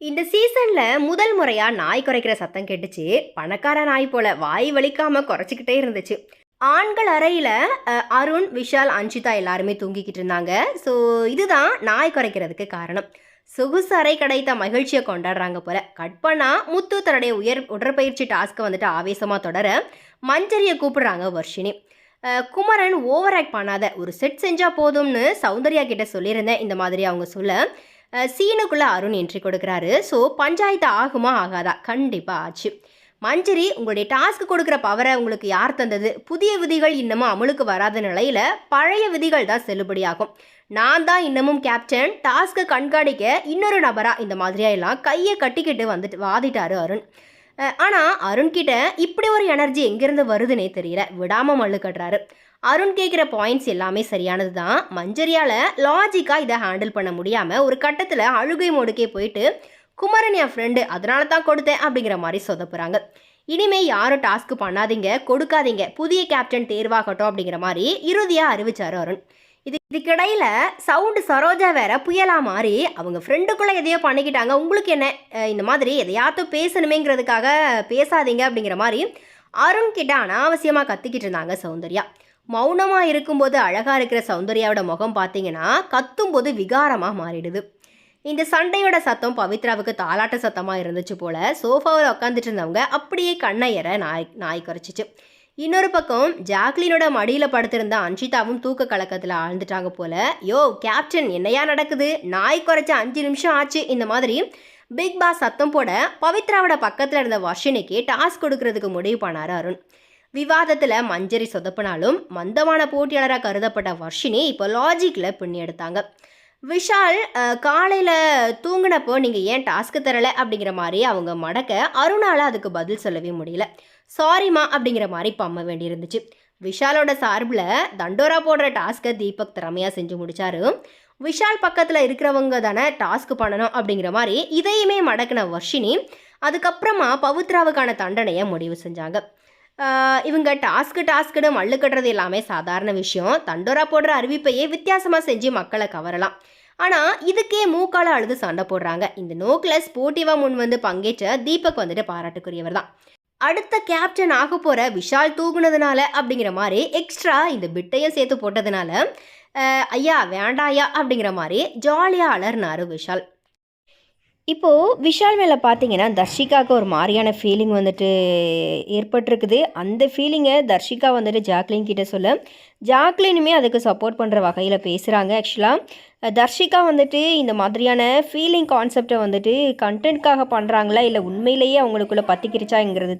இந்த சீசன்ல முதல் முறையா நாய் குறைக்கிற சத்தம் கேட்டுச்சு. பணக்கார நாய் போல வாய் வலிக்காம குறைச்சிக்கிட்டே இருந்துச்சு. ஆண்கள் அறையில அருண் விஷால் அஞ்சிதா எல்லாருமே தூங்கிக்கிட்டு இருந்தாங்க. ஸோ இதுதான் நாய் குறைக்கிறதுக்கு காரணம். சொகுசு அறை கிடைத்த மகிழ்ச்சியை கொண்டாடுறாங்க போல. கட் பண்ணா முத்து தன்னுடைய உயர் உடற்பயிற்சி டாஸ்க்கை வந்துட்டு ஆவேசமா தொடர மஞ்சரியை கூப்பிடுறாங்க வர்ஷினி. குமரன் ஓவர் ஆக்ட் பண்ணாத ஒரு செட் செஞ்சா போதும்னு சௌந்தர்யா கிட்ட சொல்லியிருந்தேன். இந்த மாதிரி அவங்க சொல்ல. சீனுக்குள்ள அருண் என்ட்ரி கொடுக்குறாரு. ஸோ பஞ்சாயத்து ஆகுமா ஆகாதா? கண்டிப்பாக ஆச்சு. மஞ்சரி உங்களுடைய டாஸ்க் கொடுக்குற பவரை உங்களுக்கு யார் தந்தது? புதிய விதிகள் இன்னமும் அமலுக்கு வராத நிலையில் பழைய விதிகள் தான் செல்லுபடியாகும். நான் தான் இன்னமும் கேப்டன் டாஸ்க்கை கண்காணிக்க இன்னொரு நபரா இந்த மாதிரியா எல்லாம் கையை கட்டிக்கிட்டு வந்துட்டு வாதிட்டாரு அருண். ஆனால் அருண்கிட்ட இப்படி ஒரு எனர்ஜி எங்கேருந்து வருதுன்னே தெரியல. விடாமல் மல்லு கட்டுறாரு. அருண் கேட்குற பாயிண்ட்ஸ் எல்லாமே சரியானது தான் மஞ்சரியால் லாஜிக்காக இதை ஹேண்டில் பண்ண முடியாமல் ஒரு கட்டத்தில் அழுகை மோடுக்கே போயிட்டு குமரன் என் ஃப்ரெண்டு அதனால தான் கொடுத்தேன் அப்படிங்கிற மாதிரி சொதப்புறாங்க. இனிமே யாரும் டாஸ்க் பண்ணாதீங்க கொடுக்காதீங்க. புதிய கேப்டன் தேர்வாகட்டும் அப்படிங்கிற மாதிரி இறுதியாக அறிவிச்சார் அருண். இது இதுக்கிடையில் சவுண்டு சரோஜா வேற புயலா மாறி அவங்க ஃப்ரெண்டுக்குள்ளே எதையோ பண்ணிக்கிட்டாங்க. உங்களுக்கு என்ன? இந்த மாதிரி எதையாத்தும் பேசணுமேங்கிறதுக்காக பேசாதீங்க அப்படிங்கிற மாதிரி அருண் கிட்ட அனாவசியமாக கத்திக்கிட்டு இருந்தாங்க சௌந்தர்யா. மௌனமாக இருக்கும்போது அழகாக இருக்கிற சௌந்தர்யாவோட முகம் பார்த்தீங்கன்னா கத்தும்போது விகாரமாக மாறிடுது. இந்த சண்டையோட சத்தம் பவித்ராவுக்கு தாலாட்ட சத்தமாக இருந்துச்சு போல சோஃபாவில் உட்காந்துட்டு இருந்தவங்க அப்படியே கண்ணையற நாய் நாய் குறைச்சிச்சு இன்னொரு பக்கம் ஜாக்லினோட மடியில் படுத்திருந்த அன்ஷிதாவும் தூக்க கலக்கத்தில் ஆழ்ந்துட்டாங்க போல. யோ கேப்டன் என்னையா நடக்குது? நாய் குறைச்ச அஞ்சு நிமிஷம் ஆச்சு. இந்த மாதிரி பிக் பாஸ் சத்தம் போட பவித்ராவோட பக்கத்தில் இருந்த வர்ஷினிக்கு டாஸ்க் கொடுக்கறதுக்கு முடிவு பண்ணாரு அருண். விவாதத்தில் மஞ்சரி சொதப்பினாலும் மந்தமான போட்டியாளராக கருதப்பட்ட வர்ஷினி இப்போ லாஜிக்கில் பின்னி எடுத்தாங்க. விஷால் காலையில் தூங்கினப்போ நீங்கள் ஏன் டாஸ்க்கு தரலை அப்படிங்கிற மாதிரி அவங்க மடக்க அருணால் அதுக்கு பதில் சொல்லவே முடியல. சாரிம்மா அப்படிங்கிற மாதிரி பம்ம வேண்டியிருந்துச்சு. விஷாலோட சார்பில் தண்டோரா போடுற டாஸ்க்கை தீபக் திறமையாக செஞ்சு முடித்தாரு விஷால் பக்கத்தில் இருக்கிறவங்க தானே டாஸ்க் பண்ணணும் அப்படிங்கிற மாதிரி இதையுமே மடக்கின வர்ஷினி அதுக்கப்புறமா பவித்ராவுக்கான தண்டனையை முடிவு செஞ்சாங்க. இவங்க டாஸ்க்கு டாஸ்க்குன்னு மல்லு கட்டுறது எல்லாமே சாதாரண விஷயம். தண்டோரா போடுற அறிவிப்பையே வித்தியாசமாக செஞ்சு மக்களை கவரலாம். ஆனால் இதுக்கே மூக்கால அழுது சண்டை போடுறாங்க. இந்த நோக்கில் ஸ்போர்ட்டிவாக முன் வந்து பங்கேற்ற தீபக் வந்துட்டு பாராட்டுக்குரியவர் தான். அடுத்த கேப்டன் ஆக போகிற விஷால் தூங்குனதுனால அப்படிங்கிற மாதிரி எக்ஸ்ட்ரா இந்த பிட்டையும் சேர்த்து போட்டதுனால ஐயா வேண்டாயா அப்படிங்கிற மாதிரி ஜாலியாக அலர்னாரு விஷால். இப்போது விஷால் மேலே பார்த்தீங்கன்னா தர்ஷிகாவுக்கு ஒரு மாதிரியான ஃபீலிங் வந்துட்டு ஏற்பட்டிருக்குது. அந்த ஃபீலிங்கை தர்ஷிகா வந்துட்டு ஜாக்லின் கிட்ட சொல்ல. ஜாக்லினுமே அதுக்கு சப்போர்ட் பண்ணுற வகையில் பேசுகிறாங்க ஆக்சுவலாக தர்ஷிகா வந்துட்டு இந்த மாதிரியான ஃபீலிங் கான்செப்டை வந்துட்டு கண்டென்ட்காக பண்ணுறாங்களா இல்லை உண்மையிலேயே அவங்களுக்குள்ளே பற்றிக்கிருச்சாங்கிறது